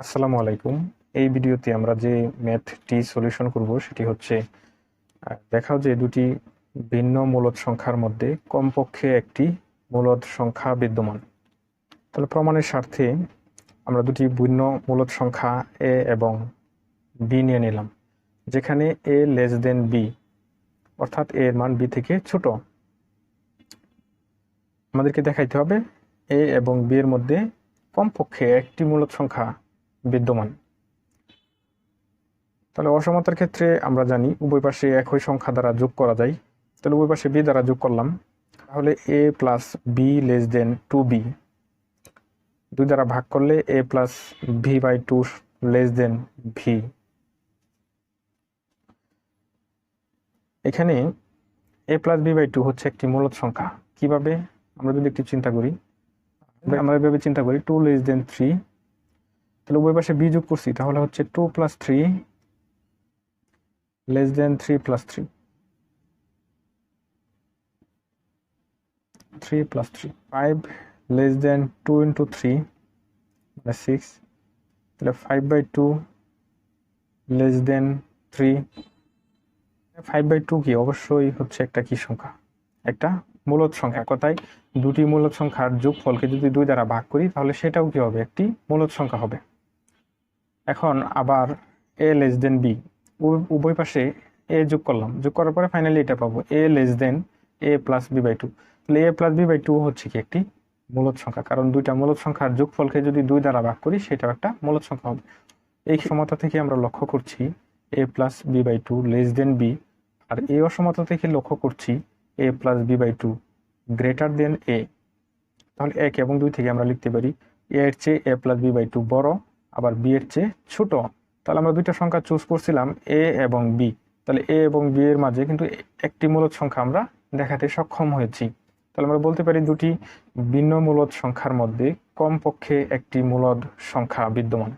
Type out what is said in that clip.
আসসালামু আলাইকুম। এই ভিডিওতে আমরা যে ম্যাথটি সলিউশন করব সেটি হচ্ছে দেখাও যে দুটি ভিন্ন মূলদ সংখ্যার মধ্যে কমপক্ষে একটি মূলদ সংখ্যা বিদ্যমান। তাহলে প্রমাণের স্বার্থে আমরা দুটি ভিন্ন মূলদ সংখ্যা এ এবং বি নিয়ে নিলাম, যেখানে এ লেস দেন বি অর্থাৎ এ এর মান বি থেকে ছোট। আমাদেরকে দেখাইতে হবে এ এবং বি এর মধ্যে কমপক্ষে একটি মূলদ সংখ্যা বিদ্যমান। তাহলে অসমতার ক্ষেত্রে আমরা জানি উভয় পাশে একই সংখ্যা দ্বারা যোগ করা যায়। তাহলে উভয় পাশে বি দ্বারা যোগ করলাম। তাহলে A plus B less than two B দুই দ্বারা ভাগ করলে A plus B by two less than B এখানে A plus B by two হচ্ছে একটি মূলত সংখ্যা। কীভাবে? আমরা যদি একটু চিন্তা করি, আমরা এভাবে চিন্তা করি টু লেস দেন থ্রি তাহলে উভয় পাশে বি যোগ করছি, তাহলে হচ্ছে two plus three less than three plus three three plus three five less than two into three মানে সিক্স তাহলে five by two less than three five by two কি? অবশ্যই হচ্ছে একটা কি সংখ্যা? একটা মূলদ সংখ্যা। কথায় দুটি মূলদ সংখ্যার যোগফলকে যদি দুই দ্বারা ভাগ করি, তাহলে সেটাও কি হবে? একটি মূলদ সংখ্যা হবে। এখন আবার এ লেস দেন বি উভয় পাশে এ যোগ করলাম। যোগ করার পরে ফাইনালি এটা পাবো। A less than A plus B by two তাহলে A plus B by two হচ্ছে কি একটি মূলদ সংখ্যা। কারণ দুইটা মূলদ সংখ্যার যোগফলকে যদি দুই দ্বারা ভাগ করি, সেটাও একটা মূলদ সংখ্যা হবে। এই সমতা থেকে আমরা লক্ষ্য করছি A plus B by two less than B আর এই অসমতা থেকে লক্ষ্য করছি A plus B by two greater than A তাহলে এক এবং দুই থেকে আমরা লিখতে পারি। এর চেয়ে A plus B by two বড়। আবার বি এর চেয়ে ছোট, তাহলে আমরা দুইটা সংখ্যা চুজ করছিলাম এ এবং বি তাহলে এ এবং বি এর মাঝে কিন্তু একটি মূলত সংখ্যা আমরা দেখাতে সক্ষম হয়েছি। তাহলে আমরা বলতে পারি দুটি ভিন্ন মূলদ সংখ্যার মধ্যে কমপক্ষে একটি মূলদ সংখ্যা বিদ্যমান।